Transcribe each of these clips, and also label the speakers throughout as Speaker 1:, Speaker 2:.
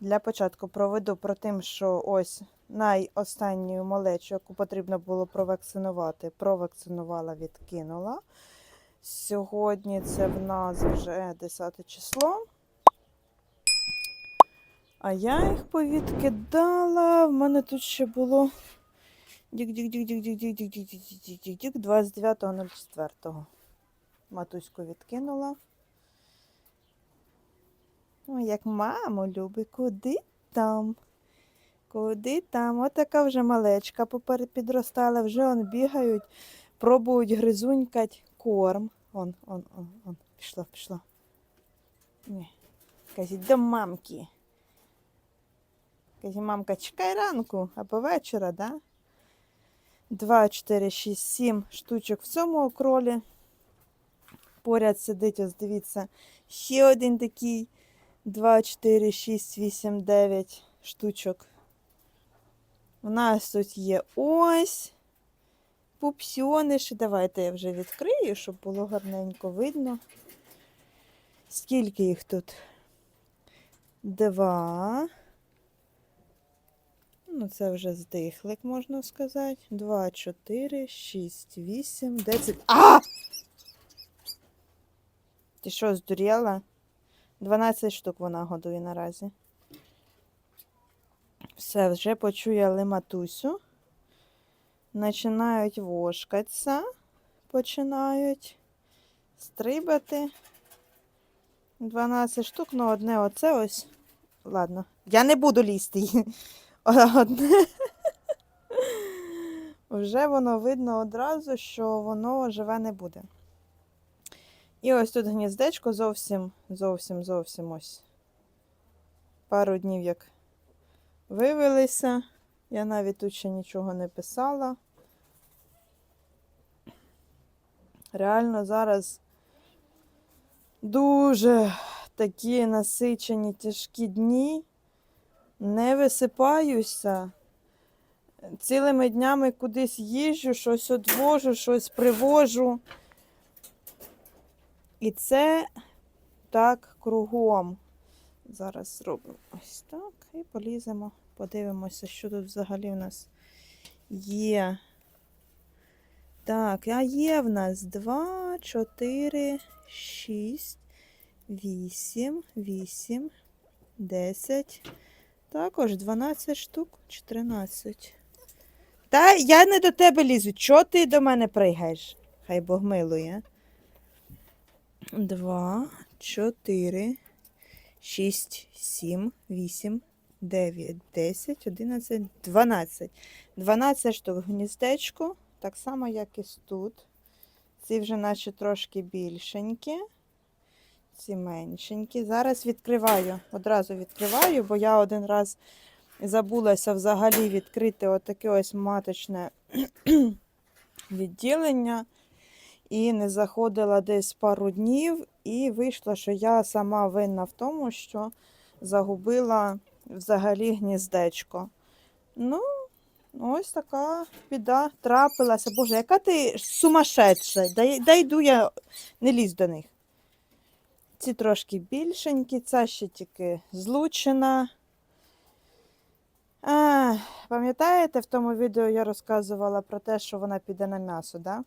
Speaker 1: Для початку проведу про тим, що ось найостанню малечу, яку потрібно було провакцинувати, провакцинувала, відкинула. Сьогодні це в нас вже 10 число. А я їх повідкидала. В мене тут ще було дік-дік-дік-дік-дік-дік-дік-дік-дік-дік-дік 29.04. Матуську відкинула. Ой, як маму любить, куди там? Куди там? Отака вже малечка підростала, вже он бігають, пробують гризунькать корм. Он, он, он, он. Пішло, пішло. Ні. Кажіть, до мамки. Каже, мамка, чекай ранку або вечора, да? 2, 4, 6, 7 штучок в цьому окролі. Поряд сидить, ось дивіться, ще один такий. 2, 4, 6, 8, 9 штучок. У нас тут є ось пупсьониші. Давайте я вже відкрию, щоб було гарненько видно. Скільки їх тут? Два. Ну, це вже здихлик, можна сказати. Два, чотири, шість, вісім, десять. А! Ти що, здуріла? 12 штук вона годує наразі. Все, вже почуяли матусю. Починають вошкатися, починають стрибати. 12 штук, ну одне оце ось. Ладно, я не буду лізти. їй. Одне. Вже воно видно одразу, що воно живе не буде. І ось тут гніздечко зовсім, зовсім, зовсім ось. Пару днів як вивелися. Я навіть тут ще нічого не писала. Реально зараз дуже такі насичені тяжкі дні. Не висипаюся. Цілими днями кудись їжджу, щось одвожу, щось привожу. І це так кругом. Зараз зробимо ось так і поліземо, подивимося, що тут взагалі в нас є. Так, а є в нас 2, 4, 6, 8, 8, 10. Також 12 штук, 14. Та я не до тебе лізу. Чого ти до мене пригаєш? Хай Бог милує. Два, чотири, шість, сім, вісім, дев'ять, десять, одинадцять, дванадцять. Дванадцять штук гніздечко, так само, як і тут. Ці вже наче трошки більшенькі. Ці меншенькі. Зараз відкриваю, одразу відкриваю, бо я один раз забулася взагалі відкрити отаке ось маточне відділення і не заходила десь пару днів, і вийшло, що я сама винна в тому, що загубила взагалі гніздечко. Ну, ось така біда трапилася. Боже, яка ти сумасшедша. Дай, дай йду я не лізь до них. Ці трошки більшенькі, ця ще тільки злучена. А, пам'ятаєте, в тому відео я розказувала про те, що вона піде на м'ясо, да?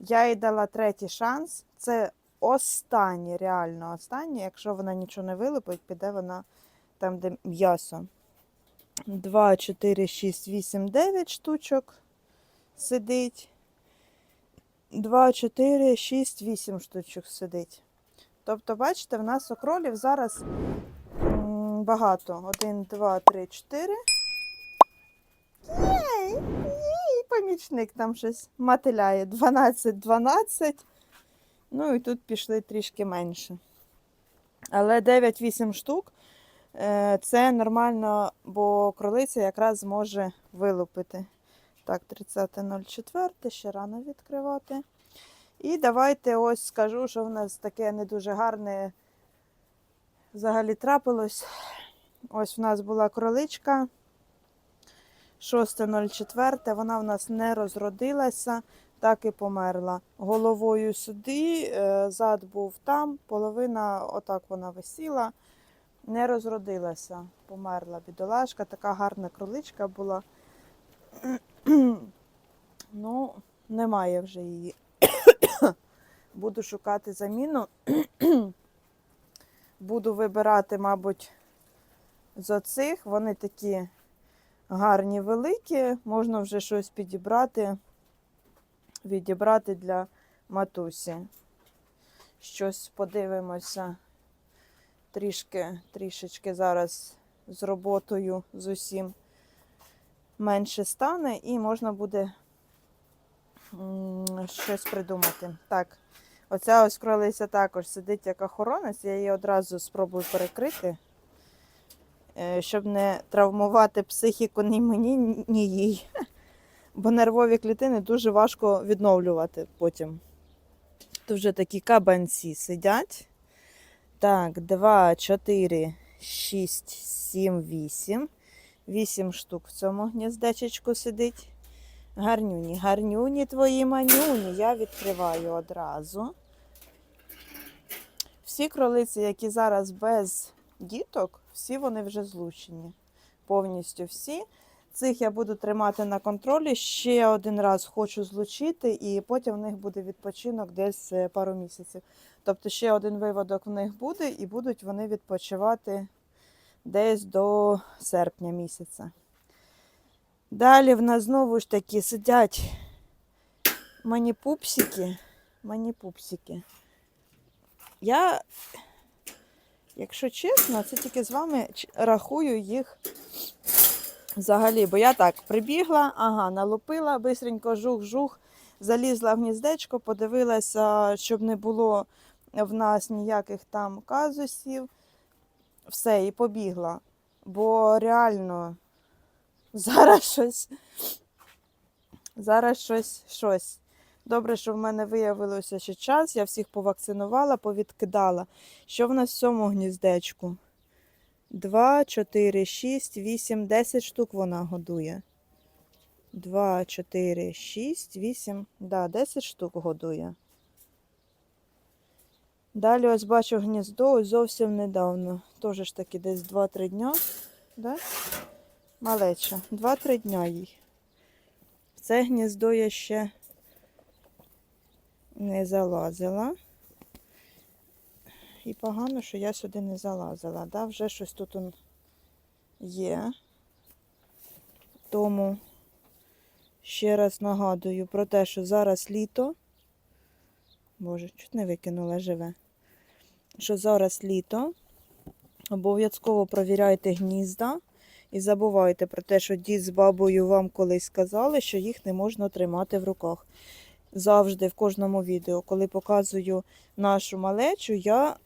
Speaker 1: Я їй дала третій шанс. Це останній, реально останній. Якщо вона нічого не вилупить, піде вона там, де м'ясо. 2, 4, 6, 8, 9 штучок сидить. 2, 4, 6, 8 штучок сидить. Тобто, бачите, в нас окролів зараз багато. 1, 2, 3, 4. Єй, єй, помічник там щось мотиляє. 12, 12. Ну і тут пішли трішки менше. Але 9-8 штук е, це нормально, бо кролиця якраз зможе вилупити. Так, 30.04, ще рано відкривати. І давайте ось скажу, що в нас таке не дуже гарне взагалі трапилось. Ось у нас була кроличка 6.04, вона в нас не розродилася, так і померла. Головою сюди, е, зад був там, половина отак вона висіла. Не розродилася, померла бідолашка, така гарна кроличка була. ну, немає вже її. Буду шукати заміну. Буду вибирати, мабуть, з оцих. Вони такі гарні, великі. Можна вже щось підібрати, відібрати для матусі. Щось подивимося. Трішки, трішечки зараз з роботою з усім менше стане, і можна буде щось придумати. Так, оця ось кролиця також сидить як охоронець, я її одразу спробую перекрити, щоб не травмувати психіку ні мені, ні їй. Бо нервові клітини дуже важко відновлювати потім. Тут вже такі кабанці сидять. Так, 2, 4, 6, 7, 8. 8 штук в цьому гніздечечку сидить. Гарнюні, гарнюні твої манюні. Я відкриваю одразу. Всі кролиці, які зараз без діток, всі вони вже злучені. Повністю всі. Цих я буду тримати на контролі. Ще один раз хочу злучити, і потім в них буде відпочинок десь е, пару місяців. Тобто ще один виводок в них буде, і будуть вони відпочивати десь до серпня місяця. Далі в нас знову ж таки сидять маніпупсики. Маніпупсики. Я, якщо чесно, це тільки з вами рахую їх взагалі. Бо я так прибігла, ага, налупила, бистренько жух-жух, залізла в гніздечко, подивилася, щоб не було в нас ніяких там казусів. Все, і побігла. Бо реально зараз щось. Зараз щось, щось. Добре, що в мене виявилося ще час. Я всіх повакцинувала, повідкидала. Що в нас в цьому гніздечку? 2, 4, 6, 8, 10 штук вона годує. 2, 4, 6, 8, да, 10 штук годує. Далі ось бачу гніздо ось зовсім недавно. Теж ж таки десь 2-3 дня. Да? Малеча. 2-3 дня їй. Це гніздо я ще не залазила. І погано, що я сюди не залазила. Да? Вже щось тут он є. Тому ще раз нагадую про те, що зараз літо. Боже, чуть не викинула живе. Що зараз літо. Обов'язково провіряйте гнізда. І забувайте про те, що дід з бабою вам колись сказали, що їх не можна тримати в руках. Завжди в кожному відео, коли показую нашу малечу, я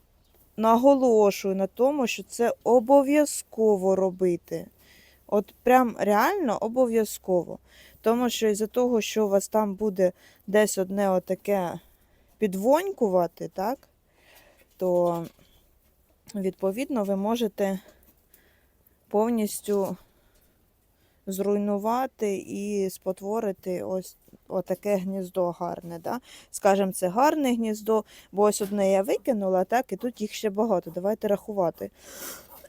Speaker 1: наголошую на тому, що це обов'язково робити. От прям реально обов'язково. Тому що із-за того, що у вас там буде десь одне отаке підвонькувати, так, то відповідно ви можете повністю зруйнувати і спотворити ось отаке гніздо гарне. Да? Скажем, це гарне гніздо, бо ось одне я викинула, так, і тут їх ще багато. Давайте рахувати.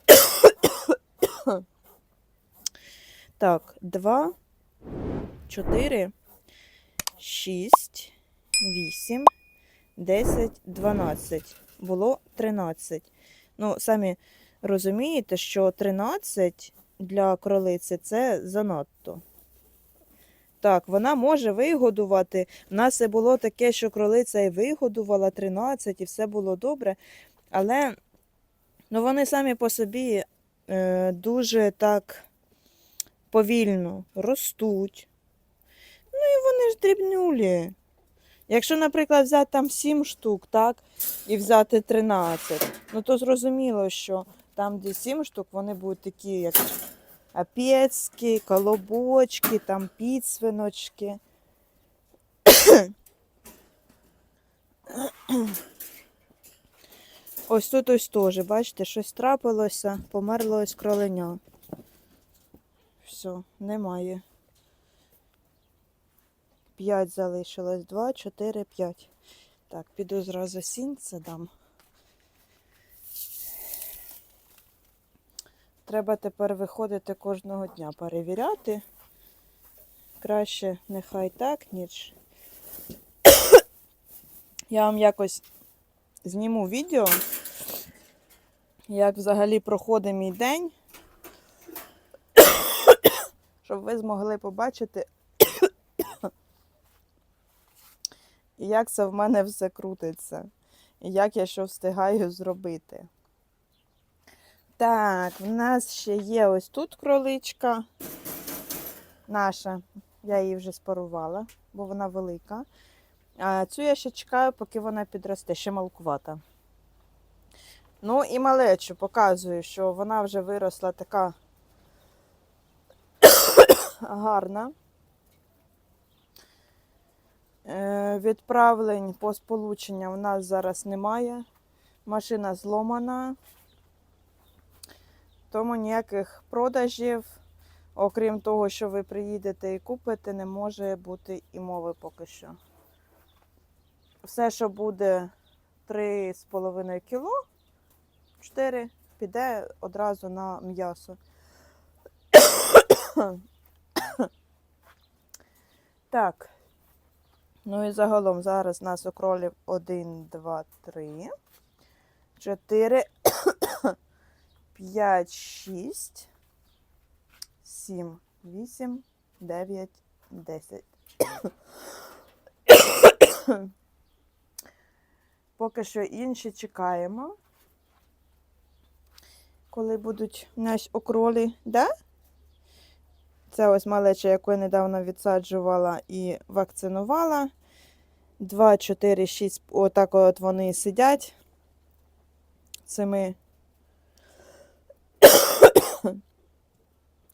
Speaker 1: Так, 2, 4, 6, 8, 10, 12. Було 13. Ну, самі розумієте, що 13 для кролиці це занадто. Так, вона може вигодувати. У нас і було таке, що кролиця і вигодувала 13, і все було добре. Але ну, вони самі по собі е, дуже так повільно ростуть. Ну і вони ж дрібнулі. Якщо, наприклад, взяти там 7 штук, так, і взяти 13, ну то зрозуміло, що там, де 7 штук, вони будуть такі, як апецькі, колобочки, там підсвиночки. Ось тут ось теж, бачите, щось трапилося, померло ось кроленя. Все, немає. 5 залишилось. 2, 4, 5. Так, піду зразу сінце дам. Треба тепер виходити кожного дня перевіряти. Краще нехай так, ніж. Я вам якось зніму відео, як взагалі проходить мій день, щоб ви змогли побачити, як це в мене все крутиться, і як я що встигаю зробити. Так, в нас ще є ось тут кроличка наша. Я її вже спарувала, бо вона велика. А цю я ще чекаю, поки вона підросте, ще малкувата. Ну і малечу показую, що вона вже виросла така гарна. Е, Відправлень по сполученням в нас зараз немає. Машина зломана. Тому ніяких продажів, окрім того, що ви приїдете і купите, не може бути і мови поки що. Все, що буде 3,5 кіло, 4 піде одразу на м'ясо. Так. Ну і загалом зараз нас у кролів 1, 2, 3, 4, 5, 6, 7, 8, 9, 10. Поки що інші чекаємо. Коли будуть нас окролі, да? Це ось малеча, яку я недавно відсаджувала і вакцинувала. 2, 4, 6, отак от вони сидять цими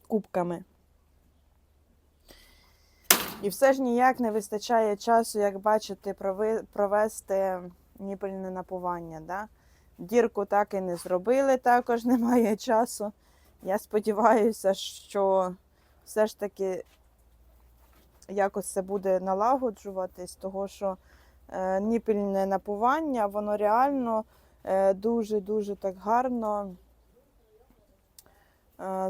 Speaker 1: кубками. І все ж ніяк не вистачає часу, як бачите, провести ніпельне напування. Да? Дірку так і не зробили, також немає часу. Я сподіваюся, що все ж таки якось це буде налагоджуватись, того що е, ніпельне напування, воно реально е, дуже-дуже так гарно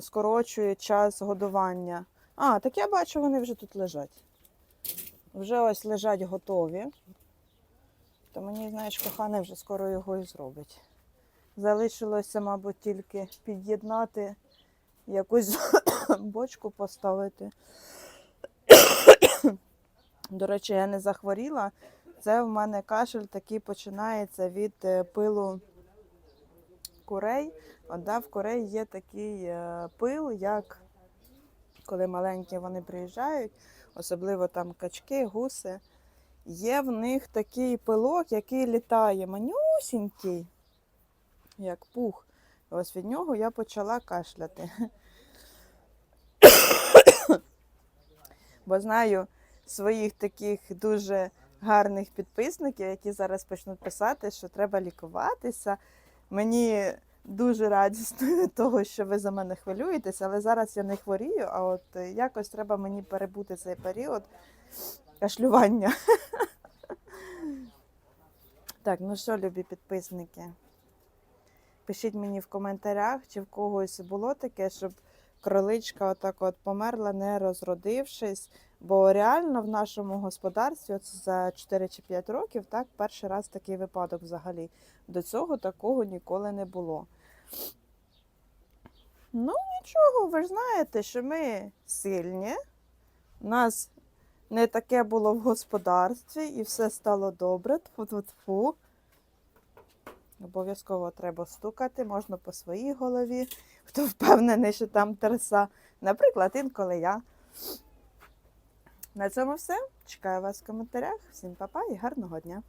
Speaker 1: скорочує час годування. А, так я бачу, вони вже тут лежать. Вже ось лежать готові. То мені, знаєш, коханий вже скоро його і зробить. Залишилося, мабуть, тільки під'єднати, якусь бочку поставити. До речі, я не захворіла. Це в мене кашель такий починається від е, пилу курей. От, да, в курей є такий е, пил, як коли маленькі вони приїжджають, особливо там качки, гуси. Є в них такий пилок, який літає, манюсінький, як пух. Ось від нього я почала кашляти. Бо знаю своїх таких дуже гарних підписників, які зараз почнуть писати, що треба лікуватися. Мені дуже радісно того, що ви за мене хвилюєтеся, але зараз я не хворію, а от е, якось треба мені перебути цей період кашлювання. Так, ну що, любі підписники? Пишіть мені в коментарях, чи в когось було таке, щоб кроличка отак от померла, не розродившись. Бо реально в нашому господарстві от за 4 чи 5 років так, перший раз такий випадок взагалі. До цього такого ніколи не було. Ну, нічого, ви ж знаєте, що ми сильні. У нас не таке було в господарстві і все стало добре. Тфу-тфу-тфу. Обов'язково треба стукати, можна по своїй голові, хто впевнений, що там терса. Наприклад, інколи я. На цьому все. Чекаю вас в коментарях. Всім па-па і гарного дня!